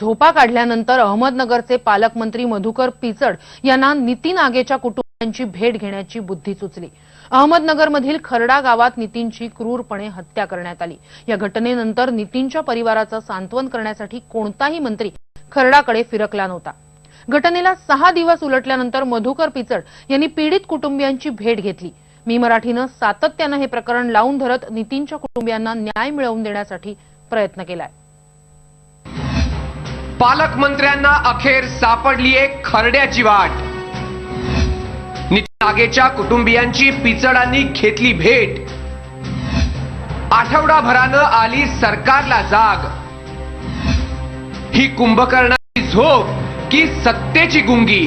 झोपा काढल्यानंतर अहमदनगरचे पालकमंत्री मधुकर पिचड यांना नितीन आगेच्या कुटुंबियांची भेट घेण्याची बुद्धी सुचली. अहमदनगरमधील खरडा गावात नितीनची क्रूरपणे हत्या करण्यात आली. या घटनेनंतर नितीनच्या परिवाराचं सांत्वन करण्यासाठी कोणताही मंत्री खरडाकडे फिरकला नव्हता. घटनेला सहा दिवस उलटल्यानंतर मधुकर पिचड यांनी पीडित कुटुंबियांची भेट घेतली. मी मराठीनं सातत्यानं हे प्रकरण लावून धरत नितीनच्या कुटुंबियांना न्याय मिळवून देण्यासाठी प्रयत्न केलाय. पालकमंत्र्यांना अखेर सापडली एक खरड्याची वाट. नितीन आगेच्या कुटुंबियांची पिचडांनी घेतली भेट. आठवडाभरानं आली सरकारला जाग. ही कुंभकर्णाची झोप की सत्तेची गुंगी?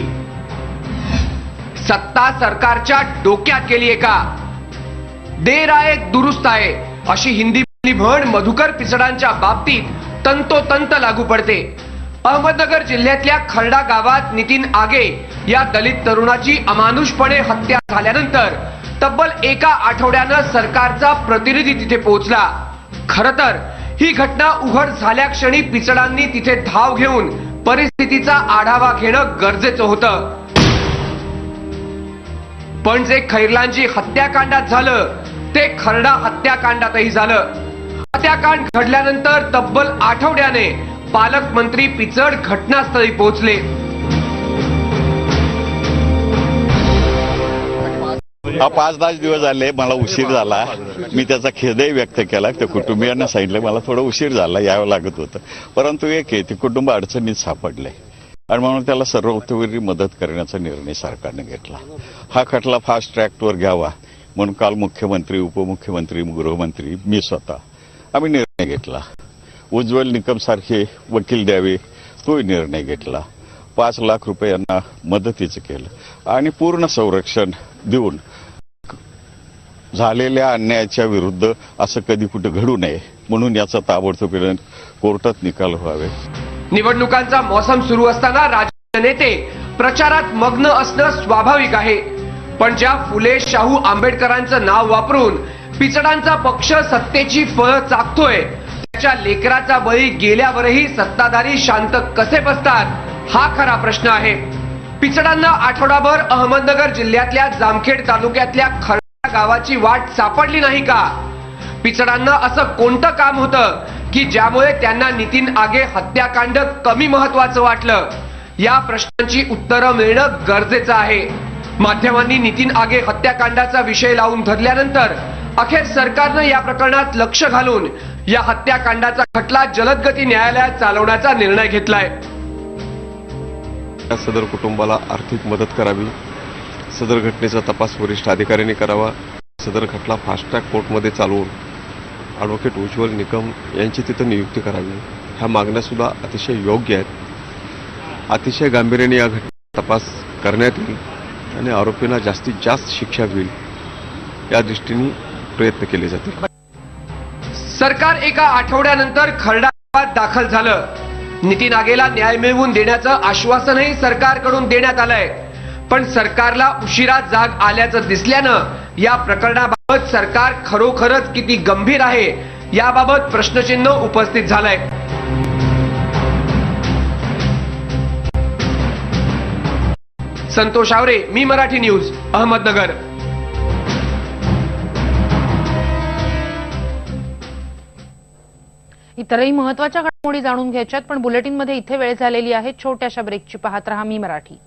सत्ता सरकारच्या डोक्यात गेलीये का देर आहे दुरुस्त आहे अशी हिंदी म्हण मधुकर पिचडांच्या बाबतीत तंतोतंत लागू पडते. अहमदनगर जिल्ह्यातल्या खरडा गावात नितीन आगे या दलित तरुणाची अमानुषपणे हत्या झाल्यानंतर तब्बल एका आठवड्यानं सरकारचा प्रतिनिधी तिथे पोहोचला. खर तर ही घटना उघड झाल्या क्षणी पिचडांनी तिथे धाव घेऊन परिस्थितीचा आढावा घेणं गरजेचं होतं. पण जे खैरलांची हत्याकांडात झालं ते खरडा हत्याकांडातही झालं. हत्याकांड घडल्यानंतर तब्बल आठवड्याने पालकमंत्री पिचड घटनास्थळी पोहोचले. हा पाच दहा दिवस झाले मला उशीर झाला. मी त्याचा खेदही व्यक्त केला. त्या कुटुंबियांना सांगितलं मला थोडा उशीर झाला यावं लागत होतं. परंतु एक आहे ते कुटुंब अडचणीत सापडले. आणि म्हणून त्याला सर्वतोपरी मदत करण्याचा निर्णय सरकारने घेतला. हा खटला फास्ट ट्रॅकवर घ्यावा. म्हणून काल मुख्यमंत्री उपमुख्यमंत्री गृहमंत्री मी स्वतः आम्ही निर्णय घेतला. उज्ज्वल निकमसारखे वकील द्यावे तोही निर्णय घेतला. पाच लाख रुपये यांना मदतीचं केलं आणि पूर्ण संरक्षण देऊन झालेल्या अन्यायाच्या विरुद्ध असं कधी कुठे घडू नये म्हणून याचा ताबडतोब कोर्टात निकाल व्हावे. निवडणुकांचा मोसम सुरू असताना राजकीय नेते प्रचारात मग्न असणं स्वाभाविक आहे. पण ज्या फुले शाहू आंबेडकरांचं नाव वापरून पिचडांचा पक्ष सत्तेची फळं चाकतोय त्याच्या लेकराचा बळी गेल्यावरही सत्ताधारी शांत कसे बसतात हा खरा प्रश्न आहे. पिचडांना आठवडाभर अहमदनगर जिल्ह्यातल्या जामखेड तालुक्यातल्या खरडा गावाची वाट सापडली नाही का? पिचडांना असं कोणतं काम होतं की ज्यामुळे त्यांना नितीन आगे हत्याकांड कमी महत्वाचं वाटलं? या प्रश्नांची उत्तरं मिळणं गरजेचं आहे. माध्यमांनी नितीन आगे हत्याकांडाचा विषय लावून धरल्यानंतर अखेर सरकारनं या प्रकरणात लक्ष घालून या हत्याकांडाचा खटला जलदगती न्यायालयात चालवण्याचा निर्णय घेतलाय. सदर कुटुंबाला आर्थिक मदत करावी सदर घटनेचा तपास वरिष्ठ अधिकाऱ्यांनी करावा सदर खटला फास्ट ट्रॅक कोर्टमध्ये चालवून ॲडव्होकेट उज्ज्वल निकम यांची तिथं नियुक्ती करावी. ह्या मागण्यासुद्धा अतिशय योग्य आहेत. अतिशय गांभीर्याने या घटनेचा तपास करण्यात येईल आणि आरोपींना जास्तीत जास्त शिक्षा होईल. या दृष्टीने प्रयत्न केले जातील. सरकार एका आठवड्यानंतर खरडा दाखल झालं. नितीन आगेला न्याय मिळवून देण्याचं आश्वासनही सरकारकडून देण्यात आलंय. पण सरकारला उशिरा जाग आल्याचं दिसल्यानं या प्रकरणाबाबत सरकार खरोखरच किती गंभीर आहे याबाबत प्रश्नचिन्ह उपस्थित झालंय. संतोष आवरे मी मराठी न्यूज अहमदनगर. इतरही महत्त्वाच्या घडामोडी जाणून घ्यायच्यात पण बुलेटिनमध्ये इथे वेळ झालेली आहे. छोट्याशा ब्रेकची पाहत रहा मी मराठी.